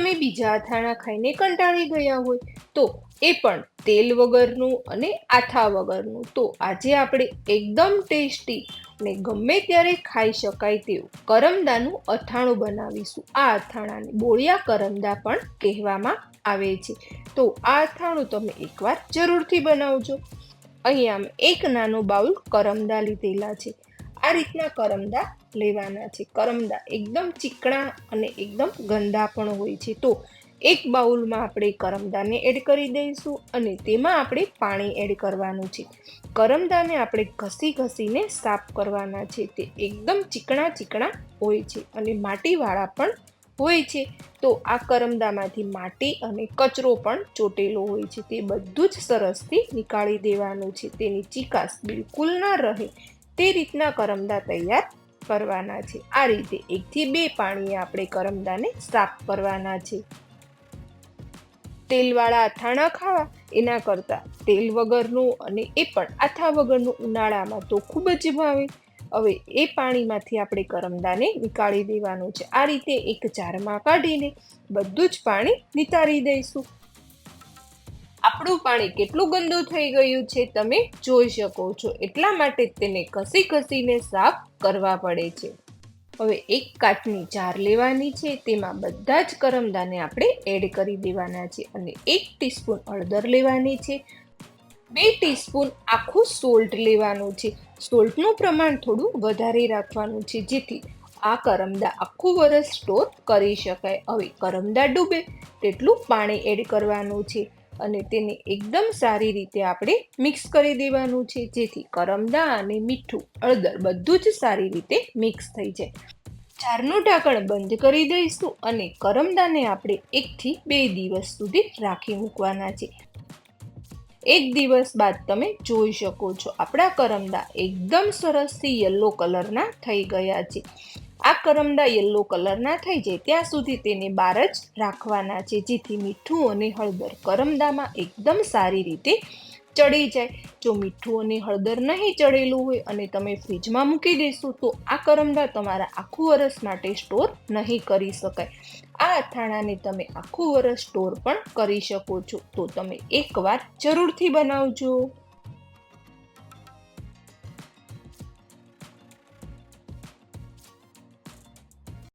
તમે બીજા અથાણા ખાઈને કંટાળી ગયા હોય, તો એ પણ તેલ વગરનું અને આથા વગરનું. તો આજે આપણે એકદમ ટેસ્ટી અને ગમે ત્યારે ખાઈ શકાય તેવું કરમદાનું અથાણું બનાવીશું. આ અથાણાને બોળિયા કરમદા પણ કહેવામાં આવે છે. તો આ અથાણું તમે એકવાર જરૂરથી બનાવજો. અહીંયા એક નાનો બાઉલ કરમદા લીધેલા છે. આ રીતના કરમદા લેવાના છે. કરમદા એકદમ ચીકણા અને એકદમ ગંદા પણ હોય છે. તો એક બાઉલમાં આપણે કરમદાને એડ કરી દઈશું અને તેમાં આપણે પાણી એડ કરવાનું છે. કરમદાને આપણે ઘસી ઘસીને સાફ કરવાના છે. તે એકદમ ચીકણા ચીકણા હોય છે અને માટીવાળા પણ હોય છે. તો આ કરમદામાંથી માટી અને કચરો પણ ચોટેલો હોય છે. તે બધું જ સરસથી નીકાળી દેવાનું છે. તેની ચીકાશ બિલકુલ ના રહે. તે રીતના કરમદા તૈયાર કરવાના છે. આ રીતે એકથી બે પાણીએ આપણે કરમદાને સાફ કરવાના છે. તેલવાળા અથાણા ખાવા, એના કરતાં તેલ વગરનું અને એ પણ આથા વગરનું ઉનાળામાં તો ખૂબ જ ભાવે. હવે એ પાણીમાંથી આપણે કરમદાને નીકાળી દેવાનું છે. આ રીતે એક જારમાં કાઢીને બધું જ પાણી નિતારી દઈશું. આપણું પાણી કેટલું ગંદુ થઈ ગયું છે તમે જોઈ શકો છો. એટલા માટે તેને ઘસી ઘસીને સાફ કરવા પડે છે. હવે એક કાચની જાર લેવાની છે, તેમાં બધા જ કરમદાને આપણે એડ કરી દેવાના છે અને એક ટીસ્પૂન હળદર લેવાની છે. બે ટીસ્પૂન આખું સોલ્ટ લેવાનું છે. સોલ્ટનું પ્રમાણ થોડું વધારે રાખવાનું છે, જેથી આ કરમદા આખું વરસ સ્ટોર કરી શકાય. હવે કરમદા ડૂબે, તેટલું પાણી એડ કરવાનું છે. અને તેને એકદમ સારી રીતે આપણે મિક્સ કરી દેવાનું છે. જેથી કરમદા અને મીઠું હળદર બધું જ સારી રીતે મિક્સ થઈ જાય. ચારનું ઢાંકણ બંધ કરી દઈશું અને કરમદાને આપણે એકથી બે દિવસ સુધી રાખી મૂકવાના છે. એક દિવસ બાદ તમે જોઈ શકો છો આપણા કરમદા એકદમ સરસથી યલો કલરના થઈ ગયા છે. આ કરમદા યલો કલરના થઈ જાય. ત્યાં સુધી તેને બહાર જ રાખવાના છે, જેથી મીઠું અને હળદર કરમદામાં એકદમ સારી રીતે ચડી જાય. જો મીઠું અને હળદર નહીં ચડેલું હોય અને તમે ફ્રીજમાં મૂકી દેશો, તો આ કરમદા તમારા આખું વરસ માટે સ્ટોર નહીં કરી શકાય. આ અથાણાને તમે આખું વરસ સ્ટોર પણ કરી શકો છો. તો તમે એકવાર જરૂરથી બનાવજો.